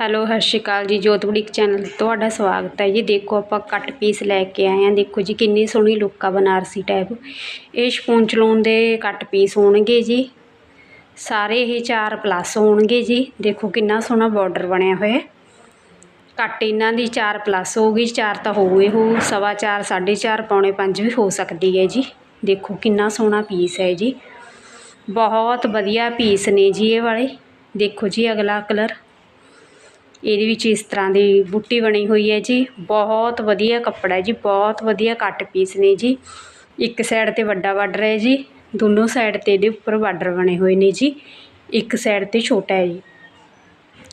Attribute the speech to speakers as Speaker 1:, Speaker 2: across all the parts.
Speaker 1: Hello, ਸਤਿ ਸ਼੍ਰੀ ਅਕਾਲ ਜੀ, ਜੋਤ ਬੁਟੀਕ ਚੈਨਲ ਤੁਹਾਡਾ ਸਵਾਗਤ ਹੈ ਜੀ। ਦੇਖੋ ਆਪਾਂ ਕੱਟ ਪੀਸ ਲੈ ਕੇ ਆਏ ਹਾਂ। ਦੇਖੋ ਜੀ, ਕਿੰਨੀ ਸੋਹਣੀ ਲੁੱਕ ਆ ਬਨਾਰਸੀ ਟਾਈਪ ਇਹ ਸ਼ਪੂਨ ਚਲੋਨ ਦੇ ਕੱਟ ਪੀਸ ਹੋਣਗੇ ਜੀ। ਸਾਰੇ ਇਹ 4 ਪਲੱਸ ਹੋਣਗੇ ਜੀ। ਦੇਖੋ ਕਿੰਨਾ ਸੋਹਣਾ ਬਾਰਡਰ ਬਣਿਆ ਹੋਇਆ। ਕੱਟ ਇਹਨਾਂ ਦੀ 4 ਪਲੱਸ ਹੋਊਗੀ 4 ਤਾਂ ਹੋਊਗੇ ਹੋ, ਸਵਾ 4 4.5 ਪੌਣੇ 5 ਵੀ ਹੋ ਸਕਦੀ ਹੈ ਜੀ। ਦੇਖੋ ਕਿੰਨਾ ਸੋਹਣਾ ਪੀਸ ਹੈ ਜੀ। ਬਹੁਤ ਵਧੀਆ ਪੀਸ ਨੇ ਜੀ ਇਹ ਵਾਲੇ। ਦੇਖੋ ਜੀ, ਅਗਲਾ ਕਲਰ ਇਹਦੇ ਵਿੱਚ ਇਸ ਤਰ੍ਹਾਂ ਦੀ ਬੂਟੀ ਬਣੀ ਹੋਈ ਹੈ ਜੀ। ਬਹੁਤ ਵਧੀਆ ਕੱਪੜਾ ਜੀ, ਬਹੁਤ ਵਧੀਆ ਕੱਟ ਪੀਸ ਨੇ ਜੀ। ਇੱਕ ਸਾਈਡ ਤੇ ਵੱਡਾ ਬਾਰਡਰ ਹੈ ਜੀ, ਦੋਨੋਂ ਸਾਈਡ ਤੇ ਇਹਦੇ ਉੱਪਰ ਬਾਰਡਰ ਬਣੇ ਹੋਏ ਨੇ ਜੀ। ਇੱਕ ਸਾਈਡ ਤੇ ਛੋਟਾ ਹੈ ਜੀ।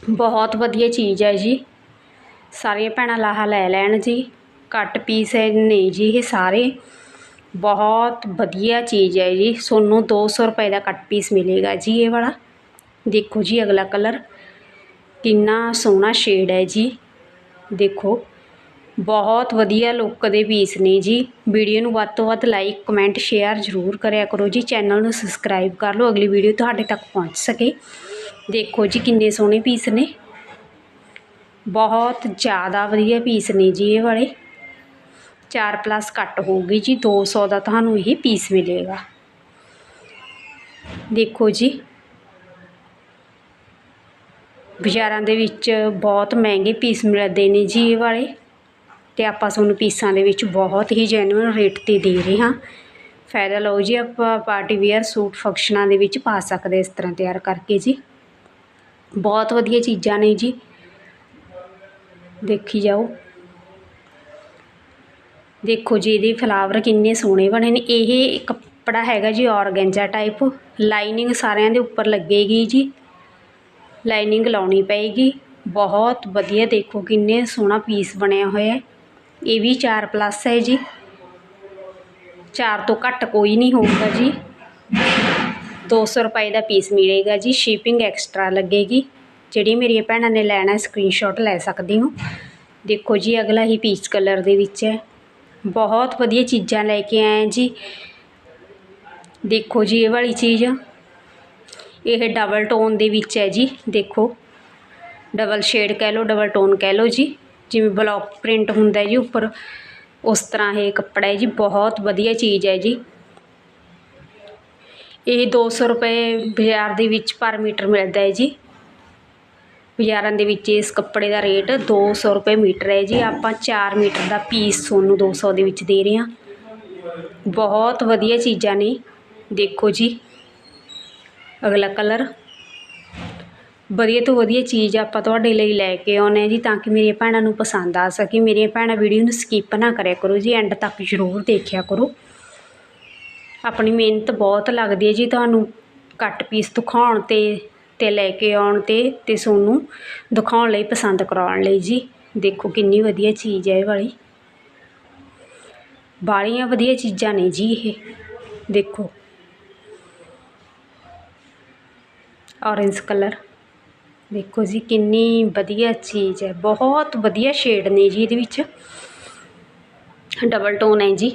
Speaker 1: ਬਹੁਤ ਵਧੀਆ ਚੀਜ਼ ਹੈ ਜੀ। ਸਾਰੀਆਂ ਭੈਣਾਂ ਲਾਹਾ ਲੈ ਲੈਣ ਜੀ। ਕੱਟ ਪੀਸ ਹੈ ਨੇ ਜੀ ਇਹ ਸਾਰੇ। ਬਹੁਤ ਵਧੀਆ ਚੀਜ਼ ਹੈ ਜੀ। ਸੋਨੂੰ 200 ਰੁਪਏ ਦਾ ਕੱਟ ਪੀਸ ਮਿਲੇਗਾ ਜੀ ਇਹ ਵਾਲਾ। ਦੇਖੋ ਜੀ ਅਗਲਾ ਕਲਰ। ਕਿੰਨਾ ਸੋਹਣਾ ਸ਼ੇਡ ਹੈ ਜੀ। ਦੇਖੋ, ਬਹੁਤ ਵਧੀਆ ਲੁੱਕ ਦੇ ਪੀਸ ਨੇ ਜੀ। ਵੀਡੀਓ ਨੂੰ ਵੱਧ ਤੋਂ ਵੱਧ ਲਾਈਕ ਕਮੈਂਟ ਸ਼ੇਅਰ ਜ਼ਰੂਰ ਕਰਿਆ ਕਰੋ ਜੀ। ਚੈਨਲ ਨੂੰ ਸਬਸਕ੍ਰਾਈਬ ਕਰ ਲਓ, ਅਗਲੀ ਵੀਡੀਓ ਤੁਹਾਡੇ ਤੱਕ ਪਹੁੰਚ ਸਕੇ। ਦੇਖੋ ਜੀ ਕਿੰਨੇ ਸੋਹਣੇ ਪੀਸ ਨੇ। ਬਹੁਤ ਜ਼ਿਆਦਾ ਵਧੀਆ ਪੀਸ ਨੇ ਜੀ ਇਹ ਵਾਲੇ। 4 ਪਲੱਸ ਕੱਟ ਹੋਊਗੀ ਜੀ 200 ਦਾ ਤੁਹਾਨੂੰ ਇਹ ਪੀਸ ਮਿਲੇਗਾ। ਦੇਖੋ ਜੀ ਬਾਜ਼ਾਰਾਂ ਦੇ ਵਿੱਚ ਬਹੁਤ ਮਹਿੰਗੇ ਪੀਸ ਮਿਲਦੇ ਨੇ ਜੀ ਇਹ ਵਾਲੇ। ਅਤੇ ਆਪਾਂ ਤੁਹਾਨੂੰ ਪੀਸਾਂ ਦੇ ਵਿੱਚ ਬਹੁਤ ਹੀ ਜੈਨੂਅਨ ਰੇਟ ਤੇ ਦੇ ਰਹੇ ਹਾਂ। ਫਾਇਦਾ ਲਓ ਜੀ, ਆਪਾਂ ਪਾਰਟੀ ਵੇਅਰ ਸੂਟ ਫੰਕਸ਼ਨਾਂ ਦੇ ਵਿੱਚ ਪਾ ਸਕਦੇ ਇਸ ਤਰ੍ਹਾਂ ਤਿਆਰ ਕਰਕੇ ਜੀ। ਬਹੁਤ ਵਧੀਆ ਚੀਜ਼ਾਂ ਨੇ ਜੀ। ਦੇਖੀ ਜਾਓ। ਦੇਖੋ ਜੀ, ਇਹਦੇ ਫਲਾਵਰ ਕਿੰਨੇ ਸੋਹਣੇ ਬਣੇ ਨੇ। ਇਹ ਕੱਪੜਾ ਹੈਗਾ ਜੀ ਔਰਗੈਂਜਾ ਟਾਈਪ ਲਾਈਨਿੰਗ ਸਾਰਿਆਂ ਦੇ ਉੱਪਰ ਲੱਗੇਗੀ ਜੀ। ਲਾਈਨਿੰਗ ਲਾਉਣੀ ਪਏਗੀ। ਬਹੁਤ ਵਧੀਆ ਦੇਖੋ ਕਿੰਨੇ ਸੋਹਣਾ ਪੀਸ ਬਣਿਆ ਹੋਇਆ ਇਹ ਵੀ 4 ਪਲੱਸ ਹੈ ਜੀ। 4 ਤੋਂ ਘੱਟ ਕੋਈ ਨਹੀਂ ਹੋਊਗਾ ਜੀ। 200 ਰੁਪਏ ਦਾ ਪੀਸ ਮਿਲੇਗਾ ਜੀ। ਸ਼ਿਪਿੰਗ ਐਕਸਟਰਾ ਲੱਗੇਗੀ। ਜਿਹੜੀ ਮੇਰੀਆਂ ਭੈਣਾਂ ਨੇ ਲੈਣਾ ਸਕਰੀਨਸ਼ਾਟ ਲੈ ਸਕਦੀ ਹੋ। ਦੇਖੋ ਜੀ, ਅਗਲਾ ਹੀ ਪੀਚ ਕਲਰ ਦੇ ਵਿੱਚ ਹੈ। ਬਹੁਤ ਵਧੀਆ ਚੀਜ਼ਾਂ ਲੈ ਕੇ ਆਏ ਜੀ। ਦੇਖੋ ਜੀ, ਇਹ ਵਾਲੀ ਚੀਜ਼। ਇਹ ਡਬਲ ਟੋਨ ਦੇ ਵਿੱਚ ਹੈ ਜੀ, ਦੇਖੋ। ਡਬਲ ਸ਼ੇਡ ਕਹਿ ਲਓ ਡਬਲ ਟੋਨ ਕਹਿ ਲਓ ਜੀ। ਜਿਵੇਂ ਬਲੌਕ ਪ੍ਰਿੰਟ ਹੁੰਦਾ ਜੀ ਉੱਪਰ, ਉਸ ਤਰ੍ਹਾਂ ਇਹ ਕੱਪੜਾ ਹੈ ਜੀ, ਬਹੁਤ ਵਧੀਆ ਚੀਜ਼ ਹੈ ਜੀ। ਇਹ 200 ਰੁਪਏ ਬਾਜ਼ਾਰ ਦੇ ਵਿੱਚ ਪਰ ਮੀਟਰ ਮਿਲਦਾ ਹੈ ਜੀ। ਬਾਜ਼ਾਰਾਂ ਦੇ ਵਿੱਚ ਇਸ ਕੱਪੜੇ ਦਾ ਰੇਟ 200 ਰੁਪਏ ਮੀਟਰ ਹੈ ਜੀ। ਆਪਾਂ 4 ਮੀਟਰ ਦਾ ਪੀਸ ਤੁਹਾਨੂੰ 200 ਦੇ ਵਿੱਚ ਦੇ ਰਹੇ ਹਾਂ। ਬਹੁਤ ਵਧੀਆ ਚੀਜ਼ਾਂ ਨੇ, ਦੇਖੋ ਜੀ। ਅਗਲਾ ਕਲਰ। ਵਧੀਆ ਤੋਂ ਵਧੀਆ ਚੀਜ਼ ਆਪਾਂ ਤੁਹਾਡੇ ਲਈ ਲੈ ਕੇ ਆਉਨੇ ਜੀ ਤਾਂ ਕਿ ਮੇਰੀਆਂ ਭੈਣਾਂ ਨੂੰ ਪਸੰਦ ਆ ਸਕੇ। ਮੇਰੀਆਂ ਭੈਣਾਂ ਵੀਡੀਓ ਨੂੰ ਸਕਿਪ ਨਾ ਕਰਿਆ ਕਰੋ ਜੀ ਐਂਡ ਤੱਕ ਜ਼ਰੂਰ ਦੇਖਿਆ ਕਰੋ। ਆਪਣੀ ਮਿਹਨਤ ਬਹੁਤ ਲੱਗਦੀ ਹੈ ਜੀ ਤੁਹਾਨੂੰ ਕੱਟ ਪੀਸ ਦਿਖਾਉਣ ਤੇ ਤੇ ਲੈ ਕੇ ਆਉਣ ਤੇ ਤੇ ਸੋਨੂੰ ਦਿਖਾਉਣ ਲਈ ਪਸੰਦ ਕਰਾਉਣ ਲਈ ਜੀ। ਦੇਖੋ ਕਿੰਨੀ ਵਧੀਆ ਚੀਜ਼ ਹੈ ਇਹ ਵਾਲੀ। ਬਾਲੀਆਂ ਵਧੀਆ ਚੀਜ਼ਾਂ ਨੇ ਜੀ ਇਹ। ਦੇਖੋ। ਔਰੇਂਜ ਕਲਰ ਦੇਖੋ ਜੀ, ਕਿੰਨੀ ਵਧੀਆ ਚੀਜ਼ ਹੈ। ਬਹੁਤ ਵਧੀਆ ਸ਼ੇਡ ਨੇ ਜੀ ਇਹਦੇ ਵਿੱਚ। ਡਬਲ ਟੋਨ ਹੈ ਜੀ।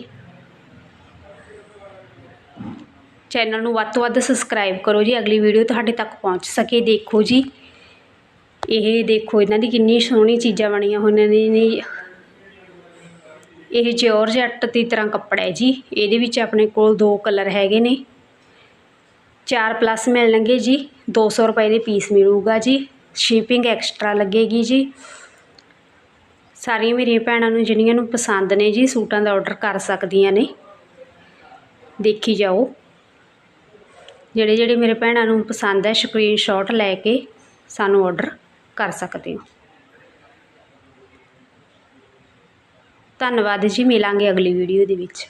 Speaker 1: ਚੈਨਲ ਨੂੰ ਵੱਧ ਤੋਂ ਵੱਧ ਸਬਸਕ੍ਰਾਈਬ ਕਰੋ ਜੀ। ਅਗਲੀ ਵੀਡੀਓ ਤੁਹਾਡੇ ਤੱਕ ਪਹੁੰਚ ਸਕੇ। ਦੇਖੋ ਜੀ। ਇਹ ਦੇਖੋ, ਇਹਨਾਂ ਦੀ ਕਿੰਨੀ ਸੋਹਣੀ ਚੀਜ਼ਾਂ ਬਣੀਆਂ ਹੋਈਆਂ ਨੇ ਇਹ ਜੋਰਜੱਟ ਦੀ ਤਰ੍ਹਾਂ ਕੱਪੜਾ ਹੈ ਜੀ। ਇਹਦੇ ਵਿੱਚ ਆਪਣੇ ਕੋਲ ਦੋ ਕਲਰ ਹੈਗੇ ਨੇ। 4 ਪਲੱਸ ਮਿਲਣਗੇ ਜੀ। 200 ਰੁਪਏ ਦੇ ਪੀਸ ਮਿਲੂਗਾ ਜੀ। ਸ਼ਿਪਿੰਗ ਐਕਸਟਰਾ ਲੱਗੇਗੀ ਜੀ। ਸਾਰੀਆਂ ਮੇਰੀਆਂ ਭੈਣਾਂ ਨੂੰ ਜਿਹੜੀਆਂ ਨੂੰ ਪਸੰਦ ਨੇ ਜੀ, ਸੂਟਾਂ ਦਾ ਆਰਡਰ ਕਰ ਸਕਦੀਆਂ ਨੇ। ਦੇਖੀ ਜਾਓ। ਜਿਹੜੇ ਜਿਹੜੇ ਮੇਰੇ ਭੈਣਾਂ ਨੂੰ ਪਸੰਦ ਹੈ ਸਕਰੀਨਸ਼ਾਟ ਲੈ ਕੇ ਸਾਨੂੰ ਆਰਡਰ ਕਰ ਸਕਦੇ ਹੋ। ਧੰਨਵਾਦ ਜੀ। ਮਿਲਾਂਗੇ ਅਗਲੀ ਵੀਡੀਓ ਦੇ ਵਿੱਚ।